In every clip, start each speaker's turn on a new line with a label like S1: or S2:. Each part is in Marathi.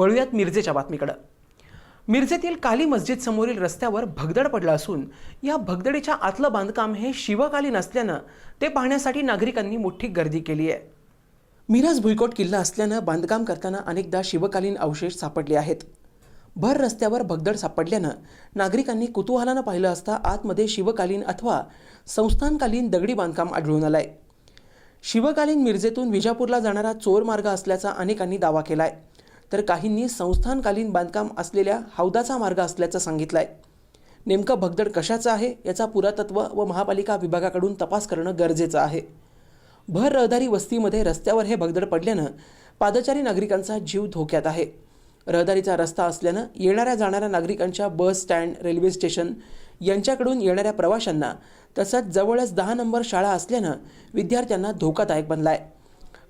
S1: वळूयात मिरजेच्या बातमीकडं. मिरजेतील काली मस्जिद समोरील रस्त्यावर भगदड पडला असून या भगदडीच्या आतलं बांधकाम हे शिवकालीन असल्यानं ते पाहण्यासाठी नागरिकांनी मोठी गर्दी केली आहे. मिराज भुईकोट किल्ला असल्यानं बांधकाम करताना अनेकदा शिवकालीन अवशेष सापडले आहेत. भर रस्त्यावर भगदड सापडल्यानं नागरिकांनी कुतूहलानं पाहिलं असता आतमध्ये शिवकालीन अथवा संस्थानकालीन दगडी बांधकाम आढळून आलंय. शिवकालीन मिरजेतून विजापूरला जाणारा चोर मार्ग असल्याचा अनेकांनी दावा केलाय. तर काहींनी संस्थानकालीन बांधकाम असलेल्या हौदाचा मार्ग असल्याचं सांगितलंय. नेमकं भगदड कशाचं आहे याचा पुरातत्व व महापालिका विभागाकडून तपास करणं गरजेचं आहे. भर रहदारी वस्तीमध्ये रस्त्यावर हे भगदड पडल्यानं पादचारी नागरिकांचा जीव धोक्यात आहे. रहदारीचा रस्ता असल्यानं येणाऱ्या जाणाऱ्या नागरिकांच्या बस स्टँड रेल्वे स्टेशन यांच्याकडून येणाऱ्या प्रवाशांना तसंच जवळच दहा नंबर शाळा असल्यानं विद्यार्थ्यांना धोकादायक बनला आहे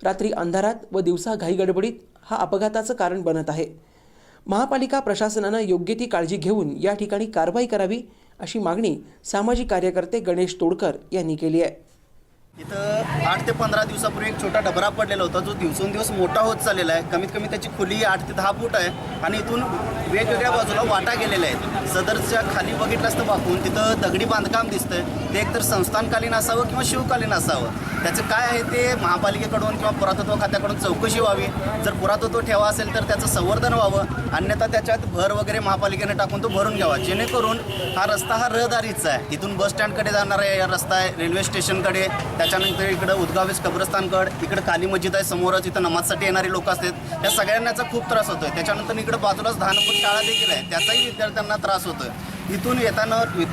S1: रात्री अंधारात व दिवसा घाईगडबडीत हा अपघाताचं कारण बनत आहे. महापालिका प्रशासनानं योग्य ती काळजी घेऊन या ठिकाणी कारवाई करावी अशी मागणी सामाजिक कार्यकर्ते गणेश तोडकर यांनी केली आहे.
S2: इथं आठ ते पंधरा दिवसापूर्वी एक छोटा डबरा पडलेला होता जो दिवसेंदिवस मोठा होत चाललेला आहे. कमीत कमी त्याची खुली आठ ते दहा फूट आहे आणि इथून वेगवेगळ्या बाजूला वाटा गेलेल्या आहेत. सदरच्या खाली बघितलं असतं वाकून तिथं दगडी बांधकाम दिसतंय. ते एकतर संस्थानकालीन असावं किंवा शिवकालीन असावं. त्याचं काय आहे ते महापालिकेकडून किंवा पुरातत्व खात्याकडून चौकशी व्हावी. जर पुरातत्व ठेवा असेल तर त्याचं संवर्धन व्हावं. अन्यथा त्याच्यात भर वगैरे महापालिकेने टाकून तो भरून घ्यावा. जेणेकरून हा रस्ता हा रहदारीचा आहे. इथून बस स्टँडकडे जाणारा रस्ता आहे रेल्वे स्टेशनकडे. त्याच्यानंतर इकडं उदगावेस कब्रस्तानकड इकडं काली मस्जिद आहे समोरच इथं नमाजसाठी येणारे लोक असतात. या सगळ्यांनाचा खूप त्रास होतो आहे त्याच्यानंतर इकडं बाजूलाच दहा नंबर शाळा देखील आहे. त्याचाही विद्यार्थ्यांना त्रास होतो आहे इथून येताना वि-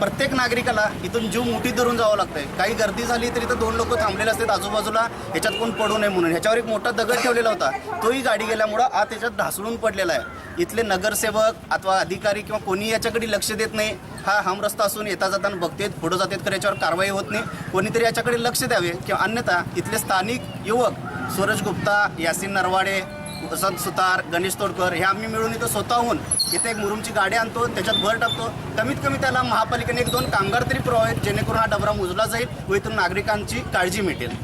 S2: प्रत्येक नागरिकाला इथून जीव मुठीत धरून जावं लागतंय. काही गर्दी झाली तर इथं दोन लोक थांबलेले असतात. आजूबाजूला ह्याच्यात कोण पडू नये म्हणून. ह्याच्यावर एक मोठा दगड ठेवलेला होता. तोही गाडी गेल्यामुळं आत त्याच्यात ढासळून पडलेला आहे. इथले नगरसेवक अथवा अधिकारी किंवा कोणी याच्याकडे लक्ष देत नाही. हा हम रस्ता असून येता जाताना बघतेत पुढं जातात तर याच्यावर कारवाई होत नाही. कोणीतरी याच्याकडे लक्ष द्यावे किंवा अन्यथा इथले स्थानिक युवक सूरज गुप्ता यासिन नरवाडे वसंत सुतार गणेश तोडकर हे आम्ही मिळून इथं स्वतःहून इथे एक मुरुमची गाडी आणतो त्याच्यात भर टाकतो. कमीत कमी त्याला महापालिकेने एक दोन कामगार तरी पुरवावेत जेणेकरून हा डबरा मोजला जाईल व इथून नागरिकांची काळजी मिळेल